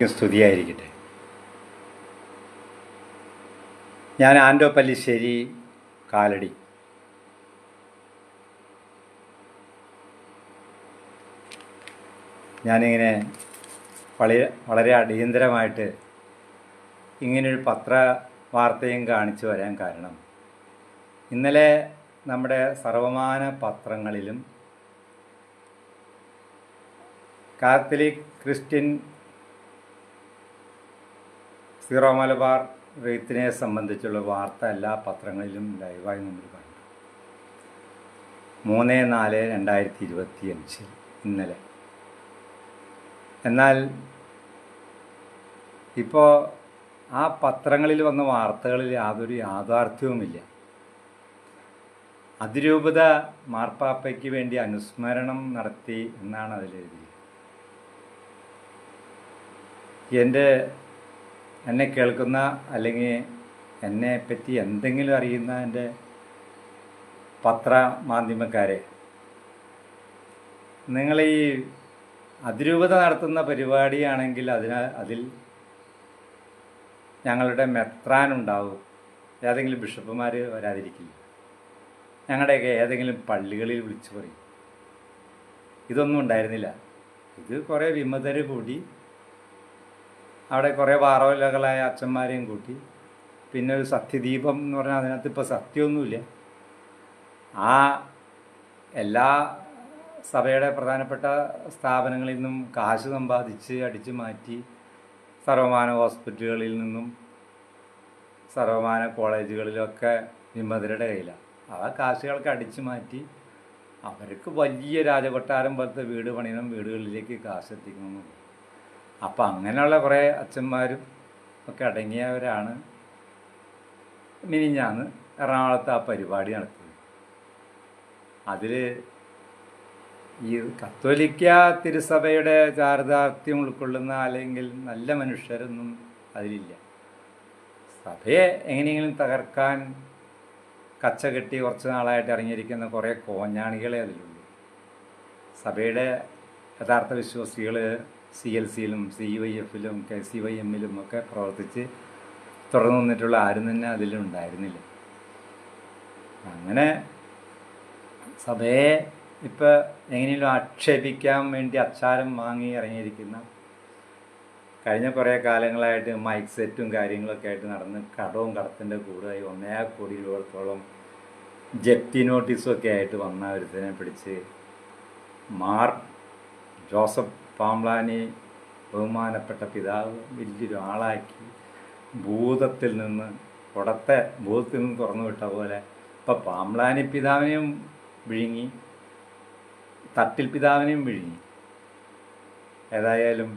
സ്തുതിയായിരിക്കട്ടെ. ഞാൻ ആൻഡോ പല്ലിശ്ശേരി കാലടി. ഞാനിങ്ങനെ വളരെ വളരെ അടിയന്തരമായിട്ട് ഇങ്ങനൊരു പത്ര വാർത്തയും കാണിച്ചു വരാൻ കാരണം ഇന്നലെ നമ്മുടെ സർവമാന പത്രങ്ങളിലും കാത്തലിക് ക്രിസ്ത്യൻ സീറോ മലബാർ റെയ്ത്തിനെ സംബന്ധിച്ചുള്ള വാർത്ത എല്ലാ പത്രങ്ങളിലും ലൈവായി നമ്മൾ കണ്ടു. മൂന്ന് നാല് രണ്ടായിരത്തി ഇരുപത്തി അഞ്ചിൽ ഇന്നലെ. എന്നാൽ ഇപ്പോൾ ആ പത്രങ്ങളിൽ വന്ന വാർത്തകളിൽ യാതൊരു യാഥാർത്ഥ്യവുമില്ല. അതിരൂപത മാർപ്പാപ്പയ്ക്ക് വേണ്ടി അനുസ്മരണം നടത്തി എന്നാണ് അതിലെഴുതിയത്. എന്റെ എന്നെ കേൾക്കുന്ന അല്ലെങ്കിൽ എന്നെ പറ്റി എന്തെങ്കിലും അറിയുന്ന എന്റെ പത്ര മാധ്യമക്കാരെ നിങ്ങൾ ഈ അതിരൂപത നടത്തുന്ന പരിപാടിയാണെങ്കിൽ അതിന് അതിൽ ഞങ്ങളുടെ മെത്രാനുണ്ടാവും ഏതെങ്കിലും ബിഷപ്പുമാർ വരാതിരിക്കില്ല. ഞങ്ങളുടെയൊക്കെ ഏതെങ്കിലും പള്ളികളിൽ വിളിച്ചു പറയും. ഇതൊന്നും ഉണ്ടായിരുന്നില്ല. ഇത് കുറേ വിമതർ കൂടി അവിടെ കുറേ വാറവിലകളായ അച്ഛന്മാരെയും കൂട്ടി. പിന്നെ ഒരു സത്യദീപം എന്ന് പറഞ്ഞാൽ അതിനകത്ത് ഇപ്പോൾ സത്യമൊന്നുമില്ല ആ എല്ലാ സഭയുടെ പ്രധാനപ്പെട്ട സ്ഥാപനങ്ങളിൽ നിന്നും കാശ് സമ്പാദിച്ച് അടിച്ചു മാറ്റി സർവമാന ഹോസ്പിറ്റലുകളിൽ നിന്നും സർവമാന കോളേജുകളിലൊക്കെ വിമതരുടെ കയ്യിലാണ്. ആ കാശുകളൊക്കെ അടിച്ചു മാറ്റി അവർക്ക് വലിയ രാജകൊട്ടാരം പോലത്തെ വീട് പണിയണം വീടുകളിലേക്ക് കാശ് എത്തിക്കണമെന്നുള്ളൂ അപ്പം അങ്ങനെയുള്ള കുറേ അച്ഛന്മാരും ഒക്കെ അടങ്ങിയവരാണ് മിനിഞ്ഞാന്ന് എറണാകുളത്ത് ആ പരിപാടി നടത്തിയത് അതിൽ ഈ കത്തോലിക്ക തിരുസഭയുടെ ചാരിതാർത്ഥ്യം ഉൾക്കൊള്ളുന്ന അല്ലെങ്കിൽ നല്ല മനുഷ്യരൊന്നും അതിലില്ല. സഭയെ എങ്ങനെയെങ്കിലും തകർക്കാൻ കച്ച കെട്ടി കുറച്ച് നാളായിട്ട് ഇറങ്ങിയിരിക്കുന്ന കുറേ കോഞ്ഞാണികളെ അതിലുള്ളൂ സഭയുടെ യഥാർത്ഥ വിശ്വാസികൾ സി എൽ സിയിലും സി വൈ എഫിലും കെ സി വൈ എമ്മിലും ഒക്കെ പ്രവർത്തിച്ച് തുടർന്ന് നിന്നിട്ടുള്ള ആരും തന്നെ അതിലുണ്ടായിരുന്നില്ല. അങ്ങനെ സഭയെ ഇപ്പോൾ എങ്ങനെയെങ്കിലും ആക്ഷേപിക്കാൻ വേണ്ടി അച്ചാരം വാങ്ങി ഇറങ്ങിയിരിക്കുന്ന കഴിഞ്ഞ കുറേ കാലങ്ങളായിട്ട് മൈക്ക് സെറ്റും കാര്യങ്ങളൊക്കെ ആയിട്ട് നടന്ന് കടവും കടത്തിന്റെ കൂടുതലായി ഒന്നേ കോടി രൂപത്തോളം ജപ്തി നോട്ടീസും ഒക്കെ ആയിട്ട് വന്ന ഒരുത്തിനെ പിടിച്ച് മാർ ജോസഫ് പാംപ്ലാനി ബഹുമാനപ്പെട്ട പിതാവ് വലിയൊരു ആളാക്കി ഭൂതത്തിൽ നിന്ന് കുടത്തെ ഭൂതത്തിൽ നിന്ന് തുറന്നു വിട്ട പോലെ ഇപ്പം പാമ്പ്ലാനി പിതാവിനെയും വിഴുങ്ങി തട്ടിൽ പിതാവിനെയും വിഴുങ്ങി. ഏതായാലും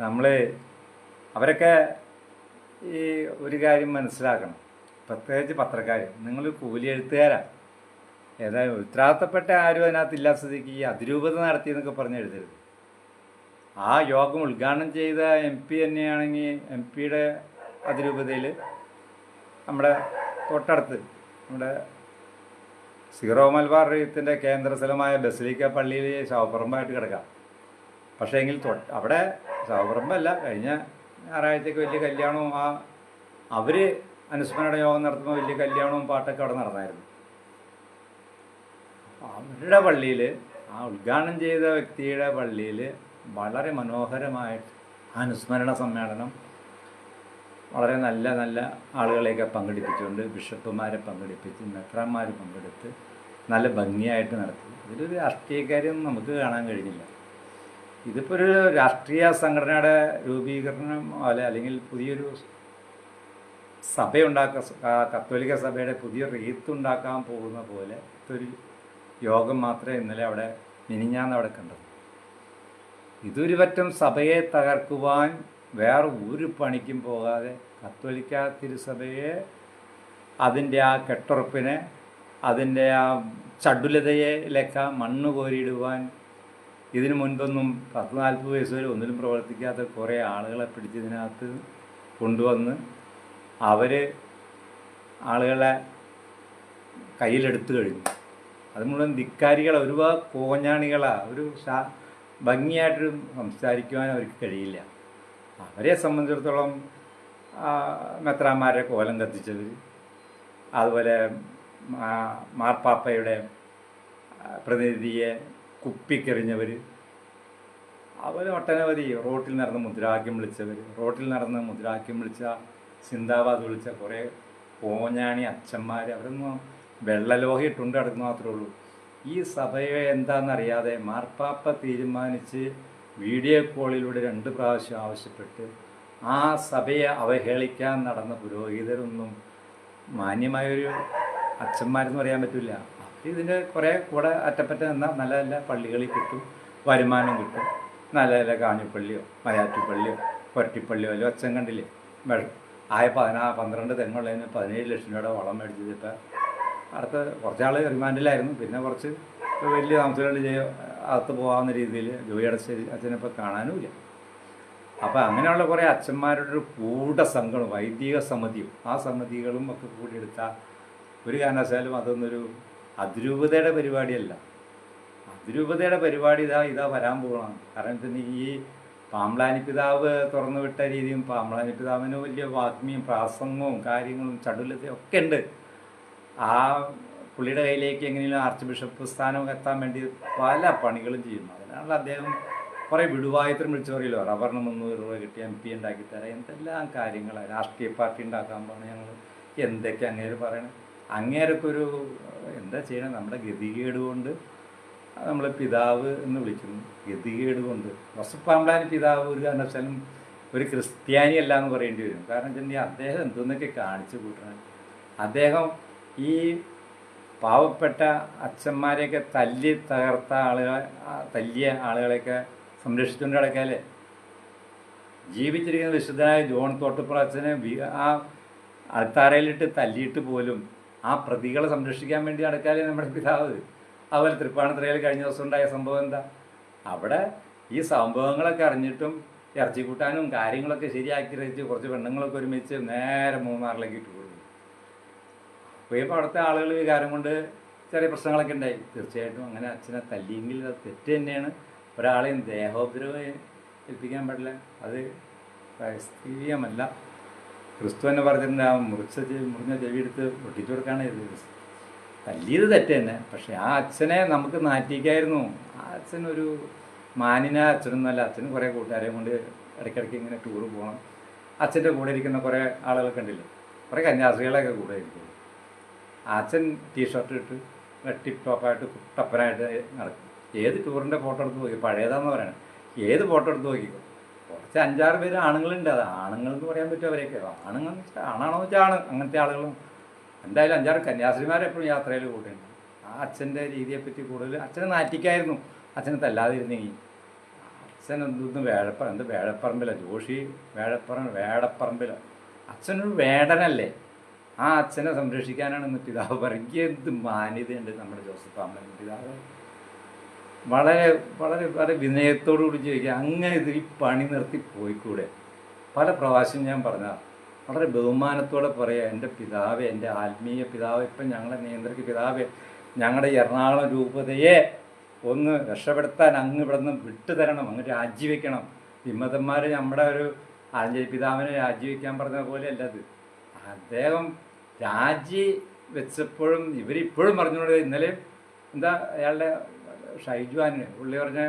നമ്മൾ അവരൊക്കെ ഈ ഒരു കാര്യം മനസ്സിലാക്കണം. പ്രത്യേകിച്ച് പത്രക്കാർ നിങ്ങൾ കൂലി എഴുത്തുകാരാണ് ഏതായാലും ഉത്തരവാദിത്തപ്പെട്ട ആരും അതിനകത്ത് ഇല്ലാത്ത സ്ഥിതിക്ക് ഈ അതിരൂപത നടത്തി എന്നൊക്കെ പറഞ്ഞ് എഴുതരുത്. ആ യോഗം ഉദ്ഘാടനം ചെയ്ത എം പി തന്നെയാണെങ്കിൽ എം പിയുടെ അതിരൂപതയിൽ നമ്മുടെ തൊട്ടടുത്ത് നമ്മുടെ സീറോ മലബാർ റീത്തിന്റെ കേന്ദ്ര സ്ഥലമായ ബസലിക്ക പള്ളിയിൽ ശവപ്പറമ്പായിട്ട് കിടക്കാം. പക്ഷേ എങ്കിൽ തൊട്ട് അവിടെ ശവപ്പറമ്പല്ല കഴിഞ്ഞ ഞായറാഴ്ചക്ക് വലിയ കല്യാണവും ആ അവർ അനുസ്മരണ യോഗം നടത്തുമ്പോൾ വലിയ കല്യാണവും പാട്ടൊക്കെ അവിടെ നടന്നായിരുന്നു. അവരുടെ പള്ളിയിൽ ആ ഉദ്ഘാടനം ചെയ്ത വ്യക്തിയുടെ പള്ളിയിൽ വളരെ മനോഹരമായിട്ട് അനുസ്മരണ സമ്മേളനം. വളരെ നല്ല നല്ല ആളുകളെയൊക്കെ പങ്കെടുപ്പിച്ചുകൊണ്ട് ബിഷപ്പുമാരെ പങ്കെടുപ്പിച്ച് മെത്രാന്മാർ പങ്കെടുത്ത് നല്ല ഭംഗിയായിട്ട് നടത്തി. ഇതിലൊരു രാഷ്ട്രീയക്കാരും നമുക്ക് കാണാൻ കഴിഞ്ഞില്ല. ഇതിപ്പോൾ ഒരു രാഷ്ട്രീയ സംഘടനയുടെ രൂപീകരണം അല്ല അല്ലെങ്കിൽ പുതിയൊരു സഭയുണ്ടാക്ക കത്തോലിക്ക സഭയുടെ പുതിയ റീത്ത് ഉണ്ടാക്കാൻ പോകുന്ന പോലെ ഒരു യോഗം മാത്രമേ ഇന്നലെ അവിടെ മിനിഞ്ഞാന്ന് അവിടെ കണ്ടത്. ഇതൊരു പറ്റം സഭയെ തകർക്കുവാൻ വേറെ ഒരു പണിക്കും പോകാതെ കത്തോലിക്ക തിരുസഭയെ അതിന്റെ ആ കെട്ടുറപ്പിനെ അതിന്റെ ആ ചടുലതയിലേക്ക് മണ്ണ് കോരിയിടുവാൻ ഇതിനു മുൻപൊന്നും പത്ത് നാൽപ്പത് വയസ്സ് വരെ ഒന്നിലും പ്രവർത്തിക്കാത്ത കുറേ ആളുകളെ പിടിച്ചതിനകത്ത് കൊണ്ടുവന്ന് അവർ ആളുകളെ കയ്യിലെടുത്തു കഴിഞ്ഞു. അത് മുഴുവൻ ധിക്കാരികളെ ഒരുപാട് കോഞ്ഞാണികളാണ് ഒരു ഭംഗിയായിട്ട് സംസാരിക്കുവാൻ അവർക്ക് കഴിയില്ല. അവരെ സംബന്ധിച്ചിടത്തോളം മെത്രാന്മാരെ കോലം കത്തിച്ചത് അതുപോലെ മാർപ്പാപ്പയുടെ പ്രതിനിധിയെ കുപ്പിക്കെറിഞ്ഞവർ അതുപോലെ ഒട്ടനവധി റോട്ടിൽ നടന്ന് മുദ്രാവാക്യം വിളിച്ചവർ റോട്ടിൽ നടന്ന് മുദ്രാവാക്യം വിളിച്ച സിന്ദാബാദ് വിളിച്ച കുറേ പോഞ്ഞാണി അച്ഛന്മാർ അവരൊന്നും വെള്ളലോഹ ഇട്ടുകൊണ്ട് കിടക്കുന്ന മാത്രമേ ഉള്ളൂ. ഈ സഭയെ എന്താണെന്നറിയാതെ മാർപ്പാപ്പ തീരുമാനിച്ച് വീഡിയോ കോളിലൂടെ രണ്ട് പ്രാവശ്യം ആവശ്യപ്പെട്ട് ആ സഭയെ അവഹേളിക്കാൻ നടന്ന പുരോഹിതരൊന്നും മാന്യമായൊരു അച്ഛന്മാരെന്ന് പറയാൻ പറ്റില്ല ഇതിന്റെ കുറേ കൂടെ അറ്റപ്പറ്റ നിന്നാൽ നല്ല നല്ല പള്ളികളിൽ കിട്ടും വരുമാനം കിട്ടും. നല്ല നല്ല കാഞ്ഞിപ്പള്ളിയോ മയാറ്റുപള്ളിയോ കൊരട്ടിപ്പള്ളിയോ അല്ലോ അച്ഛൻ കണ്ടില്ലേ? ആയ പതിനാ പന്ത്രണ്ട് തെങ്ങുള്ളതിന് പതിനേഴ് ലക്ഷം രൂപയുടെ വളം മേടിച്ചത് ഇപ്പം അടുത്ത കുറച്ചാൾ റിമാൻഡിലായിരുന്നു. പിന്നെ കുറച്ച് വലിയ താമസങ്ങൾ ചെയ്യ അകത്ത് പോകാവുന്ന രീതിയിൽ അടച്ച് അച്ഛനെ ഇപ്പോൾ കാണാനുമില്ല. അപ്പോൾ അങ്ങനെയുള്ള കുറേ അച്ഛന്മാരുടെ ഒരു കൂട്ടസംഘവും വൈദിക സമിതിയും ആ സമിതികളും ഒക്കെ കൂടി എടുത്താൽ ഒരു കാരണവശാലും അതൊന്നൊരു അതിരൂപതയുടെ പരിപാടിയല്ല. അതിരൂപതയുടെ പരിപാടി ഇതാ ഇതാ വരാൻ പോകണം കാരണം തന്നെ ഈ പാമ്പ്ലാനി പിതാവ് തുറന്നു വിട്ട രീതിയും പാമ്പ്ലാനി പിതാവിന് വലിയ വാഗ്മിയും പ്രാസംഗവും കാര്യങ്ങളും ചടുലതയും ഒക്കെ ഉണ്ട്. ആ പുള്ളിയുടെ കയ്യിലേക്ക് എങ്ങനെയും ആർച്ച് ബിഷപ്പ് സ്ഥാനം എത്താൻ വേണ്ടി പല പണികളും ചെയ്യുന്നു. അതിനാണല്ലോ അദ്ദേഹം കുറേ വിടുവായത്രം വിളിച്ചു പറയല്ലോ റബ്ബറിന് മുന്നൂറ് രൂപ കിട്ടി എം പി ഉണ്ടാക്കി തരാം എന്തെല്ലാം കാര്യങ്ങളാണ് രാഷ്ട്രീയ പാർട്ടി ഉണ്ടാക്കാൻ പോകണം ഞങ്ങൾ എന്തൊക്കെ അങ്ങേര് പറയണം. അങ്ങേരൊക്കെ ഒരു എന്താ ചെയ്യണം നമ്മുടെ ഗതികേട് കൊണ്ട് നമ്മൾ പിതാവ് എന്ന് വിളിക്കുന്നു. ഗതികേട് കൊണ്ട്. ജോസഫ് പിതാവ് ഒരു കാരണവശാലും ഒരു ക്രിസ്ത്യാനി അല്ല എന്ന് പറയേണ്ടി വരും. കാരണം വെച്ചാൽ അദ്ദേഹം എന്തെന്നൊക്കെ കാണിച്ചു കൂട്ടണം. അദ്ദേഹം ഈ പാവപ്പെട്ട അച്ഛന്മാരെയൊക്കെ തല്ലി തകർത്ത ആളുകളെ തല്ലിയ ആളുകളെയൊക്കെ സംരക്ഷിച്ചുകൊണ്ട് കിടക്കാല്ലേ ജീവിച്ചിരിക്കുന്ന വിശുദ്ധനായ ജോൺ തോട്ടുപ്രാച്ചനെ ആ അൾത്താരയിലിട്ട് തല്ലിയിട്ട് പോലും ആ പ്രതികളെ സംരക്ഷിക്കാൻ വേണ്ടി നടക്കാല്ലേ നമ്മുടെ പിതാവ്? അതുപോലെ തൃപ്പാണത്രയിൽ കഴിഞ്ഞ ദിവസം ഉണ്ടായ സംഭവം എന്താ? അവിടെ ഈ സംഭവങ്ങളൊക്കെ അറിഞ്ഞിട്ടും ഇറച്ചി കൂട്ടാനും കാര്യങ്ങളൊക്കെ ശരിയാക്കി വെച്ച് കുറച്ച് പെണ്ണുങ്ങളൊക്കെ ഒരുമിച്ച് നേരെ മൂന്നാറിലേക്ക് ഇട്ട് കൊടുക്കും അപ്പോൾ ഇപ്പോൾ അവിടുത്തെ ആളുകൾ വികാരം കൊണ്ട് ചെറിയ പ്രശ്നങ്ങളൊക്കെ ഉണ്ടായി. തീർച്ചയായിട്ടും അങ്ങനെ അച്ഛനെ തല്ലിയെങ്കിൽ അത് തെറ്റ് തന്നെയാണ്. ഒരാളെയും ദേഹോപദ്രവം ഏൽപ്പിക്കാൻ പാടില്ല. അത് ക്രൈസ്തീയമല്ല ക്രിസ്തു തന്നെ പറഞ്ഞിട്ടുണ്ട് ആ മുറിച്ച മുറിഞ്ഞ ചെവി എടുത്ത് പൊട്ടിച്ചു കൊടുക്കാണ് ഇത്. തല്ലിയത് തെറ്റ് തന്നെ. പക്ഷെ ആ അച്ഛനെ നമുക്ക് നാറ്റിക്കായിരുന്നു. ആ അച്ഛനൊരു മാനിന അച്ഛനൊന്നുമല്ല അച്ഛനും കുറേ കൂട്ടുകാരെ കൊണ്ട് ഇടയ്ക്കിടയ്ക്ക് ഇങ്ങനെ ടൂറ് പോകണം. അച്ഛന്റെ കൂടെ ഇരിക്കുന്ന കുറേ ആളുകളൊക്കെ ഉണ്ടല്ലോ കുറേ കന്യാസ്ത്രീകളൊക്കെ കൂടെ ഇരിക്കും അച്ഛൻ ടീഷർട്ട് ഇട്ട് ടിപ്പ് ടോപ്പായിട്ട് കുട്ടപ്പനായിട്ട് നടക്കും. ഏത് ടൂറിന്റെ ഫോട്ടോ എടുത്ത് നോക്കി പഴയതാന്ന് പറയണം. ഏത് ഫോട്ടോ എടുത്ത് നോക്കിക്കോ? കുറച്ച് അഞ്ചാറ് പേര് ആണുങ്ങളുണ്ട്. അത് ആണുങ്ങൾ എന്ന് പറയാൻ പറ്റും അവരെയൊക്കെ? ആണുങ്ങൾ ആണാണോ വെച്ചാൽ ആണ്. അങ്ങനത്തെ ആളുകളും. എന്തായാലും അഞ്ചാറ് കന്യാസ്ത്രീമാരെപ്പോഴും യാത്രയിൽ കൂടെയുണ്ട്. ആ അച്ഛന്റെ രീതിയെപ്പറ്റി കൂടുതൽ അച്ഛനെ നാറ്റിക്കായിരുന്നു. അച്ഛനെ തല്ലാതിരുന്നെങ്കിൽ അച്ഛൻ എന്തൊന്നും വേഴപ്പറ എന്ത് വേഴപ്പറമ്പിലാണ് ജോഷി വേഴപ്പറ വേടപ്പറമ്പിലാണ് അച്ഛനൊരു വേടനല്ലേ? ആ അച്ഛനെ സംരക്ഷിക്കാനാണ് ഇന്ന് പിതാവ് പറയുക എന്ത് മാന്യതയുണ്ട് നമ്മുടെ ജോസഫ് അമ്മൻ പിതാവ് വളരെ വളരെ വളരെ വിനയത്തോടു കൂടി ചോദിക്കുക അങ്ങനെ ഇത് ഈ പണി നിർത്തി പോയിക്കൂടെ? പല പ്രാവശ്യം ഞാൻ പറഞ്ഞ വളരെ ബഹുമാനത്തോടെ പറയുക എന്റെ പിതാവേ എന്റെ ആത്മീയ പിതാവ് ഇപ്പം ഞങ്ങളെ നിയന്ത്രിക്ക പിതാവേ ഞങ്ങളുടെ എറണാകുളം രൂപതയെ ഒന്ന് രക്ഷപ്പെടുത്താൻ അങ്ങ് ഇവിടെ നിന്ന് വിട്ടുതരണം അങ്ങ് രാജിവെക്കണം. വിമതന്മാർ നമ്മുടെ ഒരു ആഞ്ചേരി പിതാവിനെ രാജിവെക്കാൻ പറഞ്ഞ പോലെയല്ല അത്. അദ്ദേഹം രാജി വെച്ചപ്പോഴും ഇവരിപ്പോഴും പറഞ്ഞുകൊണ്ട് ഇന്നലെ എന്താ അയാളുടെ ഷൈജുവാന് പുള്ളി പറഞ്ഞ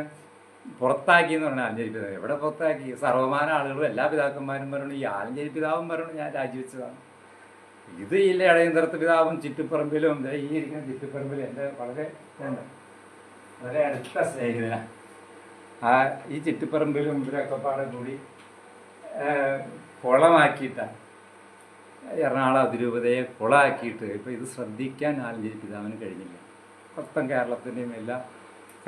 പുറത്താക്കി എന്ന് പറഞ്ഞാൽ ആലഞ്ചേരി പിതാവ് എവിടെ പുറത്താക്കി? സർവമാന ആളുകളും എല്ലാ പിതാക്കന്മാരും പറഞ്ഞു ഈ ആലഞ്ചേരി പിതാവും പറഞ്ഞു ഞാൻ രാജിവെച്ചതാണ് ഇത് ഈ ഇളയന്തരത്ത് പിതാവും ചിറ്റിപ്പറമ്പിലും ഈ ഇരിക്കുന്ന ചിറ്റിപ്പറമ്പിലും എന്റെ വളരെ. വളരെ അടുത്ത സ്നേഹിതനാണ് ആ ഈ ചിറ്റിപ്പറമ്പിലും ഇവരൊക്കെ പാടെ കൂടി കുളമാക്കിയിട്ടാണ്. എറണാകുളം അതിരൂപതയെ കുളാക്കിയിട്ട് ഇപ്പോൾ ഇത് ശ്രദ്ധിക്കാൻ ആലഞ്ചേരി പിതാവിന് കഴിഞ്ഞില്ല. മൊത്തം കേരളത്തിന്റെയും എല്ലാ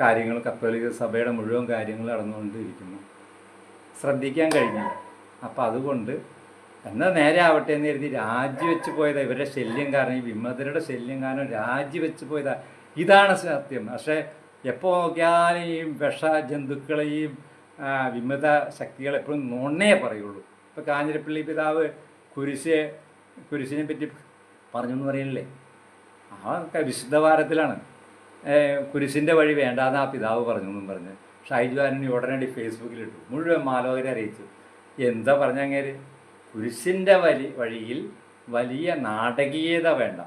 കാര്യങ്ങളും കത്തോലിക്ക സഭയുടെ മുഴുവൻ കാര്യങ്ങൾ നടന്നുകൊണ്ടിരിക്കുന്നു. ശ്രദ്ധിക്കാൻ കഴിഞ്ഞില്ല. അപ്പോൾ അതുകൊണ്ട് എന്നാൽ നേരെ ആവട്ടെ എന്ന് കരുതി രാജിവെച്ച് പോയതാണ് ഇവരുടെ ശല്യം കാരണം ഈ വിമതരുടെ ശല്യം കാരണം രാജിവെച്ച് പോയതാ. ഇതാണ് സത്യം. പക്ഷേ എപ്പോൾ നോക്കിയാലും ഈ വിഷ ജന്തുക്കളെയും വിമത ശക്തികൾ എപ്പോഴും പറയുള്ളൂ. ഇപ്പോൾ കാഞ്ഞിരപ്പള്ളി പിതാവ് കുരിശ് കുരിശിനെ പറ്റി പറഞ്ഞു എന്ന് പറയണില്ലേ ആ വിശുദ്ധ വാരത്തിലാണ്. കുരിശിന്റെ വഴി വേണ്ടാന്ന് ആ പിതാവ് പറഞ്ഞു എന്നും പറഞ്ഞ്. ഷൈജു ആന്റണി ഉടനടി ഫേസ്ബുക്കിലിട്ടു. മുഴുവൻ മാലോകരെ അറിയിച്ചു. എന്താ പറഞ്ഞങ്ങേര് കുരിശിന്റെ വലി വഴിയിൽ വലിയ നാടകീയത വേണ്ട.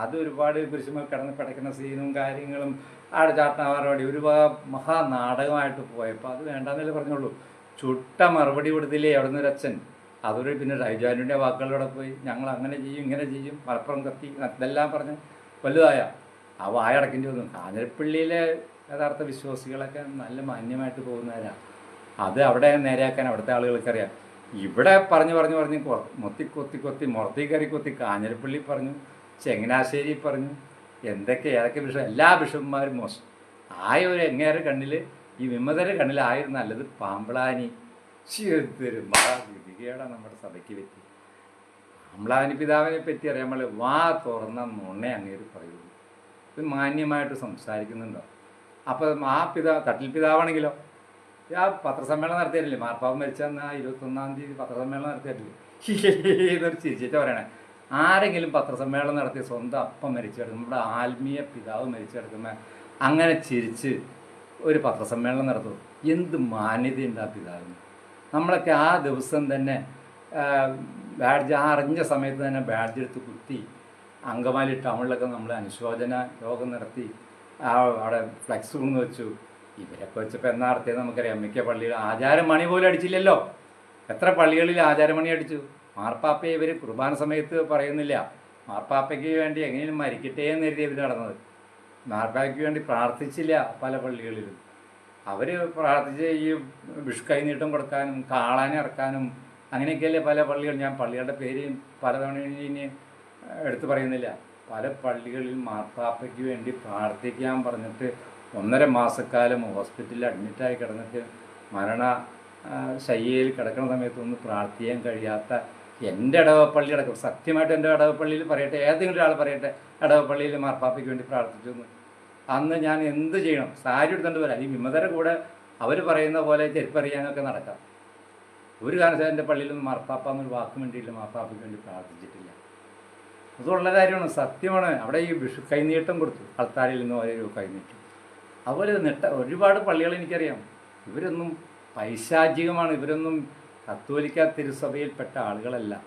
അത് ഒരുപാട് കുരിശുമ കിടന്ന് കിടക്കുന്ന സീനും കാര്യങ്ങളും ആടെ ഒരു മഹാനാടകമായിട്ട് പോയപ്പോൾ അത് വേണ്ടെന്നല്ലേ പറഞ്ഞോളൂ ചുട്ട മറുപടി കൊടുത്തില്ലേ അവിടെ അച്ഛൻ അതൊരു പിന്നെ റൈജാനുവിന്റെ വാക്കുകളിലൂടെ പോയി. ഞങ്ങൾ അങ്ങനെ ചെയ്യും ഇങ്ങനെ ചെയ്യും. മലപ്പുറം കത്തി ഇതെല്ലാം പറഞ്ഞ് വലുതായ ആ വായടക്കേണ്ടി വന്നു. കാഞ്ഞിരപ്പള്ളിയിലെ യഥാർത്ഥ വിശ്വാസികളൊക്കെ നല്ല മാന്യമായിട്ട് പോകുന്നവരാണ് അത് അവിടെ നേരെയാക്കാൻ അവിടുത്തെ ആളുകൾക്കറിയാം. ഇവിടെ പറഞ്ഞു പറഞ്ഞു പറഞ്ഞ് മൊത്തി കൊത്തി കൊത്തി മുറത്തി കയറി കൊത്തി കാഞ്ഞിരപ്പള്ളി പറഞ്ഞു ചെങ്ങനാശ്ശേരി പറഞ്ഞു എന്തൊക്കെ ഏതൊക്കെ ബിഷപ്പ് എല്ലാ ബിഷപ്പുമാരും മോശം. ആയ ഒരു എങ്ങേറെ കണ്ണിൽ ഈ വിമതരുടെ കണ്ണിൽ ആയൊരു നല്ലത് പാമ്പളാനി. മഹാവിധികേടാണ് നമ്മുടെ സഭയ്ക്ക് പറ്റി. അമ്ലാവിന് പിതാവിനെ പറ്റി അറിയാൻ വാ തുറന്ന നുണ്ണെ അങ്ങേര് പറയുള്ളൂ ഇത് മാന്യമായിട്ട് സംസാരിക്കുന്നുണ്ടോ? അപ്പോൾ ആ പിതാ തട്ടിൽ പിതാവാണെങ്കിലോ? ആ പത്രസമ്മേളനം നടത്തിയിട്ടില്ലേ മാർപ്പാവ് മരിച്ച ആ ഇരുപത്തൊന്നാം തീയതി പത്രസമ്മേളനം നടത്തിയിട്ടില്ലേ ഇതൊരു ചിരിച്ചിട്ട് പറയണേ. ആരെങ്കിലും പത്രസമ്മേളനം നടത്തി സ്വന്തം അപ്പം മരിച്ചു കിടക്കും നമ്മുടെ ആത്മീയ പിതാവ് മരിച്ചു കിടക്കുമ്പോൾ അങ്ങനെ ചിരിച്ച് ഒരു പത്രസമ്മേളനം നടത്തും. എന്ത് മാന്യതയുണ്ട് ആ പിതാവിന്? നമ്മളൊക്കെ ആ ദിവസം തന്നെ ബാഡ്ജ് ആ അറിഞ്ഞ സമയത്ത് തന്നെ ബാഡ്ജ് എടുത്ത് കുത്തി അങ്കമാലി ടൗണിലൊക്കെ നമ്മൾ അനുശോചന യോഗം നടത്തി അവിടെ ഫ്ലെക്സ് കൊണ്ടു വെച്ചു. ഇവരൊക്കെ വെച്ചപ്പോൾ എന്നാ നടത്തിയത് നമുക്കറിയാം. മിക്ക പള്ളികൾ ആചാരമണി പോലും അടിച്ചില്ലല്ലോ. എത്ര പള്ളികളിൽ ആചാരമണി അടിച്ചു? മാർപ്പാപ്പയെ ഇവർ കുർബാന സമയത്ത് പറയുന്നില്ല. മാർപ്പാപ്പയ്ക്ക് വേണ്ടി എങ്ങനെയും മരിക്കട്ടെ എന്ന് ഇവർ നടന്നത്. മാർപ്പാപ്പയ്ക്ക് വേണ്ടി പ്രാർത്ഥിച്ചില്ല പല പള്ളികളിലും. അവർ പ്രാർത്ഥിച്ച് ഈ വിഷു കൈനീട്ടം കൊടുക്കാനും കാളാനെ ഇറക്കാനും അങ്ങനെയൊക്കെയല്ലേ പല പള്ളികൾ. ഞാൻ പള്ളികളുടെ പേര് പലതവണ ഇനി എടുത്തു പറയുന്നില്ല. പല പള്ളികളിൽ മാർപ്പാപ്പയ്ക്ക് വേണ്ടി പ്രാർത്ഥിക്കാൻ പറഞ്ഞിട്ട് ഒന്നര മാസക്കാലം ഹോസ്പിറ്റലിൽ അഡ്മിറ്റായി കിടന്നിട്ട് മരണ ശയ്യയിൽ കിടക്കുന്ന സമയത്തൊന്നും പ്രാർത്ഥിക്കാൻ കഴിയാത്ത എന്റെ ഇടവപ്പള്ളി അടക്കം സത്യമായിട്ട് എന്റെ ഇടവപ്പള്ളിയിൽ പറയട്ടെ ഏതെങ്കിലും ഒരാൾ പറയട്ടെ ഇടവപ്പള്ളിയിൽ മാർപ്പാപ്പയ്ക്ക് വേണ്ടി പ്രാർത്ഥിച്ചു എന്ന്. അന്ന് ഞാൻ എന്ത് ചെയ്യണം? സാരി എടുത്തുകൊണ്ട് വരാം. ഈ വിമതരെ കൂടെ അവർ പറയുന്ന പോലെ ചെരുപ്പറിയാനൊക്കെ നടക്കാം. ഒരു കാരണവശാലും എന്റെ പള്ളിയിലൊന്നും മാർപ്പാപ്പ എന്നൊരു വാക്കും വേണ്ടിയില്ല മാർപ്പാപ്പയ്ക്ക് വേണ്ടി പ്രാർത്ഥിച്ചിട്ടില്ല. അതുള്ള കാര്യമാണ്. സത്യമാണ്. അവിടെ ഈ വിഷു കൈനീട്ടം കൊടുത്തു. അൾത്താരയിൽ നിന്ന് ഒരു കൈനീട്ടം. അതുപോലെ നെട്ട ഒരുപാട് പള്ളികൾ എനിക്കറിയാം. ഇവരൊന്നും പൈശാചികമാണ്. ഇവരൊന്നും കത്തോലിക്ക തിരുസഭയിൽപ്പെട്ട ആളുകളല്ല.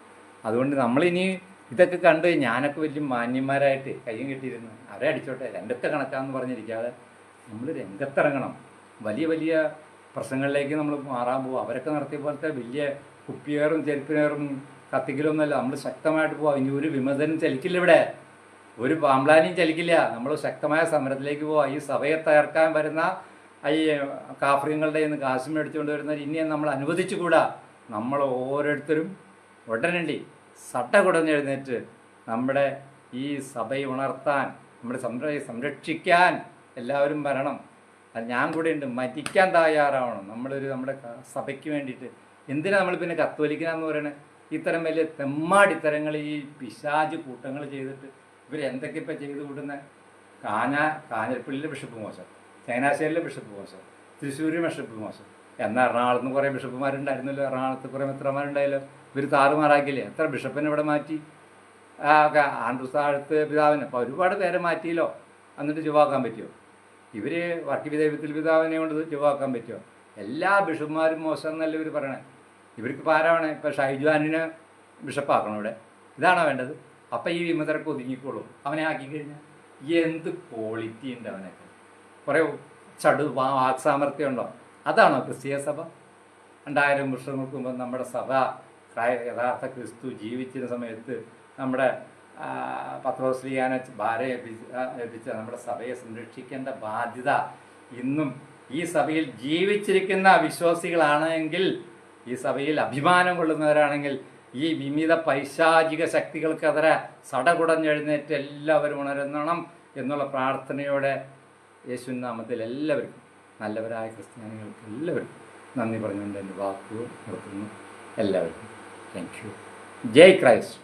അതുകൊണ്ട് നമ്മളിനി ഇതൊക്കെ കണ്ട് ഞാനൊക്കെ വലിയ മാന്യന്മാരായിട്ട് കയ്യും കിട്ടിയിരുന്നു. അവരെ അടിച്ചോട്ടെ. രണ്ടത്തെ കണക്കാന്ന് പറഞ്ഞിരിക്കാതെ നമ്മൾ രംഗത്തിറങ്ങണം. വലിയ വലിയ പ്രശ്നങ്ങളിലേക്ക് നമ്മൾ മാറാൻ പോകും അവരൊക്കെ നടത്തിയ പോലത്തെ വലിയ കുപ്പിയേറും ചെരുപ്പിനേറും കത്തിക്കലൊന്നുമല്ല. നമ്മൾ ശക്തമായിട്ട് പോവാം. ഇനി ഒരു വിമതനും ചലിക്കില്ല ഇവിടെ. ഒരു പാമ്പ്ലാനിയും ചലിക്കില്ല. നമ്മൾ ശക്തമായ സമരത്തിലേക്ക് പോവാം. ഈ സഭയെ തകർക്കാൻ വരുന്ന ഈ കാഫ്രിങ്ങളുടെ നിന്ന് കാശ് മേടിച്ചുകൊണ്ട് വരുന്നവർ ഇനിയും നമ്മൾ അനുവദിച്ചുകൂടാ. നമ്മൾ ഓരോരുത്തരും ഉടനടി സട്ട കുടഞ്ഞെഴുന്നേറ്റ് നമ്മുടെ ഈ സഭയെ ഉണർത്താൻ നമ്മുടെ സഭയെ സംരക്ഷിക്കാൻ എല്ലാവരും വരണം. അത് ഞാൻ കൂടെ ഉണ്ട്. മരിക്കാൻ തയ്യാറാവണം. നമ്മളൊരു നമ്മുടെ സഭയ്ക്ക് വേണ്ടിയിട്ട്. എന്തിനാണ് നമ്മൾ പിന്നെ കത്തോലിക്കണമെന്ന് പറയണത് ഇത്തരം വലിയ തെമ്മാടിത്തരങ്ങൾ ഈ പിശാജ് കൂട്ടങ്ങൾ ചെയ്തിട്ട് ഇവർ എന്തൊക്കെ ഇപ്പം ചെയ്തു കൂട്ടുന്നത് കാഞ്ഞ കാഞ്ഞിരപ്പള്ളിയിലെ ബിഷപ്പ് മോശം. ചങ്ങനാശ്ശേരിയിലെ ബിഷപ്പ് മോശം. തൃശ്ശൂരിലെ ബിഷപ്പ് മോശം. എന്നാൽ എറണാകുളത്ത് നിന്ന് കുറേ ബിഷപ്പുമാരുണ്ടായിരുന്നല്ലോ. എറണാകുളത്ത് കുറേ മിത്രമാരുണ്ടായല്ലോ ഇവർ താറുമാറാക്കിയില്ലേ? എത്ര ബിഷപ്പിനെ ഇവിടെ മാറ്റി? ആ ഒക്കെ ആൻഡ്രൂസ് താഴത്ത് പിതാവിനെ. അപ്പോൾ ഒരുപാട് പേരെ മാറ്റിയല്ലോ. എന്നിട്ട് ചുവാക്കാൻ പറ്റുമോ ഇവർ വർക്കി ദൈവത്തിൽ പിതാവിനെ കൊണ്ട് ചുവാക്കാൻ പറ്റുമോ എല്ലാ ബിഷപ്പുമാരും മോശം എന്നല്ല ഇവർ പറയണേ. ഇവർക്ക് ഇപ്പോൾ ആരാണ്? ഇപ്പോൾ ഷൈജുവാനിനെ ബിഷപ്പാക്കണം ഇവിടെ. ഇതാണോ വേണ്ടത്? അപ്പം ഈ വിമതരൊക്കെ ഒതുങ്ങിക്കോളും. അവനെ ആക്കി കഴിഞ്ഞാൽ എന്ത് ക്വാളിറ്റി ഉണ്ട് അവനൊക്കെ. കുറേ ചടു വാക്സാമർത്ഥ്യമുണ്ടോ അതാണോ ക്രിസ്തീയ സഭ? രണ്ടായിരം വർഷങ്ങൾക്ക് മുമ്പ് നമ്മുടെ സഭ യഥാർത്ഥ ക്രിസ്തു ജീവിച്ചിരുന്ന സമയത്ത് നമ്മുടെ പത്രോസ്ലിയാനെ ഭാര്യ ഏൽപ്പിച്ച ഏൽപ്പിച്ച നമ്മുടെ സഭയെ സംരക്ഷിക്കേണ്ട ബാധ്യത ഇന്നും ഈ സഭയിൽ ജീവിച്ചിരിക്കുന്ന വിശ്വാസികളാണെങ്കിൽ ഈ സഭയിൽ അഭിമാനം കൊള്ളുന്നവരാണെങ്കിൽ ഈ വിമിത പൈശാചിക ശക്തികൾക്കെതിരെ സടകുടഞ്ഞെഴുന്നേറ്റ് എല്ലാവരും ഉണരുന്നണം എന്നുള്ള പ്രാർത്ഥനയോടെ യേശു നാമത്തിൽ എല്ലാവർക്കും നല്ലവരായ ക്രിസ്ത്യാനികൾക്ക് എല്ലാവർക്കും നന്ദി പറഞ്ഞുകൊണ്ട് എന്റെ വാക്കുകൾ നിർത്തുന്നു. എല്ലാവർക്കും. थैंक यू जय क्राइस्ट